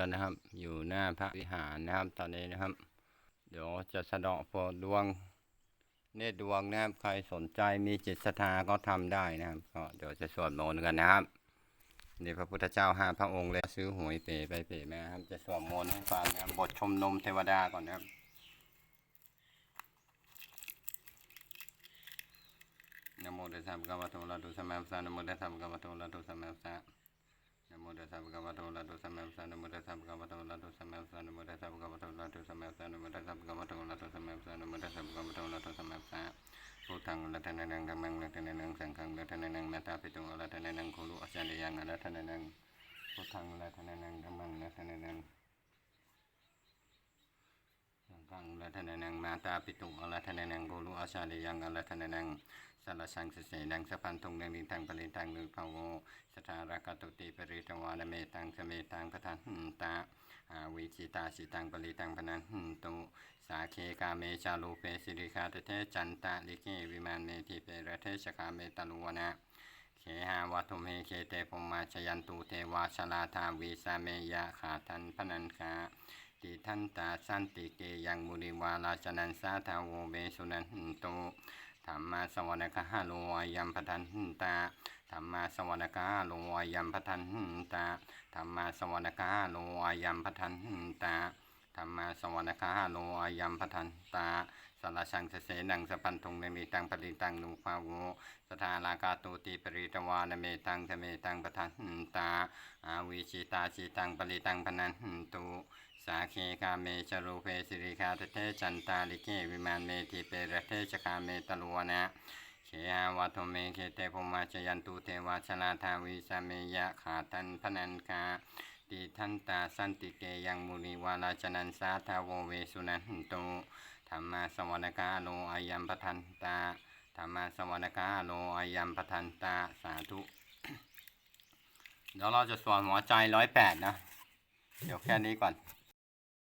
กันนะครับ อยู่หน้าพระวิหารนะครับตอนนี้นะครับ เดี๋ยวจะสะเดาะโปรดดวง เนตรดวงนะครับใครสนใจมีจิตศรัทธาก็ทำได้นะครับก็เดี๋ยวจะสวดมนต์กันนะครับนี่พระพุทธเจ้าห้าพระองค์เลยซื้อหวยเป๋ไปเป๋มาครับจะสวดมนต์ให้ฟังนะครับบทชมนมเทวดาก่อนนะครับนะโมตัสสะภะคะวะโตอะระหะโตสัมมาสัมพุทธัสสะนะโมตัสสะภะคะวะโตอะระหะโตสัมมาสัมพุทธัสสะ นโมตัสสะภะคะวะโตอะระหะโตสัมมาสัมพุทธัสสะนโมตัสสะภะคะวะโตอะระหะโตสัมมาสัมพุทธัสสะนโมตัสสะภะคะวะโตอะระหะโตสัมมาสัมพุทธัสสะนโมตัสสะภะคะวะโตอะระหะโตสัมมาสัมพุทธัสสะนโมตัสสะภะคะวะโตอะระหะโตสัมมาสัมพุทธัสสะพุทธังอะระหะนังธัมมังอะระหะนังสังฆังอะระหะนังมัตตาปิตุอะระหะนังคุรุอาจารยังอะระหะนังพุทธังอะระหะนังธัมมังอะระหะนังสังฆังรัตนะนังมาตาปิตุอรัตนะนังโกรุอาชาเลยังอรัตนะนัง สัลสังสเสนังสะพันธุงนังนิทังปริตังนุภาโวสถารกตุติปริตวานเมตังสเมตังปะทันหตาอาวิจิตาสิตังปริตังพนันหตุสาเคกาเมชาลูเปสิริคาเตเทจันตะลิเกวิมานเมทิเปรเทชคาเมตลุวนะเคหาวัตุเมเคเตปมาชยันตุเทวาชลาทาวีสาเมยะขาทันพนันคาติทันตาสันติเกยังมุนิวาลาชนันสาทาโวเบสุนันโตธ รรมาสวรรคหาโลวายัมปทันหนตาธรรมาสวรรคหาโลวายัมปทันหนตาธรรมาสวรรคหาโลวายัมปทันหนตาธรรมาสวรรคหาโลวายัมปทันตาสารชังเสเสนังสปันทงเนมิตังปริตังนุภาโวสทาลากาตุติปริตวานเมตังเมตังปทันตาอาวิชิตาชิตังปริตังพนันตุ สาเคกาเมจรูเปสิริคาเทจันตาลิเกวิมานเมติเปรเทชคาเมตลัวนะเขหาวัตเมเคเตภมาจยันตุเทวาชลาทาวิสาเมยะขาตันพนันกาติทันตาสันติเกยังมุนิวาลาจนันสาทาโวเวสุนันตุธรรมาสวรรคาโลอายัมปทันตาธรรมาสวรรคาโลอายัมปทันตาสาธุเดี๋ยวเราจะสวดหัวใจร้อยแปดนะ เดี๋ยวแค่นี้ก่อน